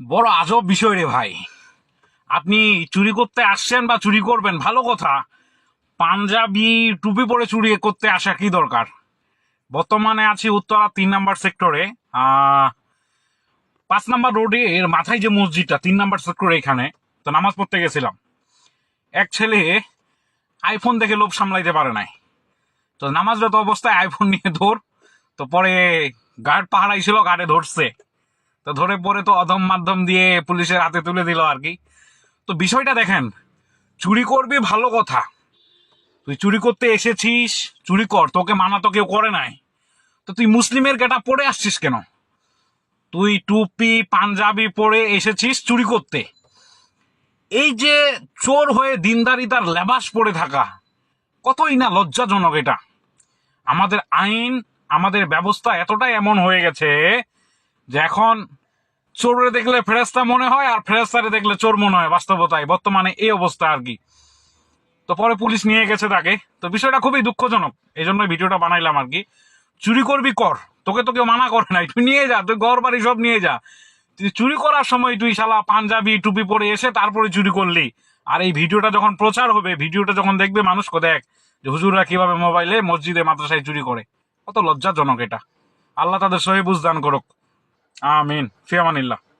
বড় আজব বিষয় রে ভাই। আপনি চুরি করতে আসছেন বা চুরি করবেন, ভালো কথা। পাঞ্জাবি টুপি পরে চুরি করতে আসা কি দরকার? বর্তমানে আছি উত্তরা তিন নাম্বার সেক্টরে। পাঁচ নাম্বার রোডে এর মাথায় যে মসজিদটা, তিন নাম্বার সেক্টরে এখানে, তো নামাজ পড়তে গেছিলাম। এক ছেলে আইফোন দেখে লোভ সামলাইতে পারে নাই। তো নামাজরত অবস্থায় আইফোন নিয়ে ধর, তো পরে গার্ড পাহারাই ছিল গার্ডে ধরছে। তো ধরে পরে তো অধম মাধ্যম দিয়ে পুলিশের হাতে তুলে দিল আর কি। তো বিষয়টা দেখেন, চুরি করবি ভালো কথা, তুই চুরি করতে এসেছিস, চুরি কর, তোকে মানা তো কেউ করে নাই। তো তুই মুসলিমের গেটা পরে আসছিস কেন? তুই টুপি, পাঞ্জাবি পরে এসেছিস চুরি করতে। এই যে চোর হয়ে দিনদারিতার লেবাস পরে থাকা, কতই না লজ্জাজনক এটা। আমাদের আইন, আমাদের ব্যবস্থা এতটাই এমন হয়ে গেছে যে এখন চোরে দেখলে ফেরেস্তা মনে হয় আর ফেরেস্তারে দেখলে চোর মনে হয়, বাস্তবতায়। বর্তমানে এই অবস্থা আর কি। তো পরে পুলিশ নিয়ে গেছে তাকে। তো বিষয়টা খুবই দুঃখজনক। এই জন্য ভিডিওটা বানাইলাম আর কি। চুরি করবি কর। তোকে তো কেউ মানা করে নাই। তুই নিয়ে যা, তুই ঘর বাড়ি সব নিয়ে যা। তুই চুরি করার সময় তুই শালা পাঞ্জাবি, টুপি পরে এসে তারপরে চুরি করলি। আর এই ভিডিওটা যখন প্রচার হবে, ভিডিওটা যখন দেখবে মানুষ, কো দেখ যে হুজুররা কীভাবে মোবাইলে মসজিদে, মাদ্রাসায় চুরি করে। কত লজ্জাজনক এটা। আল্লাহ তাদের সহি বুঝদান করুক। ആമീൻ. ഫിയമാനില്ല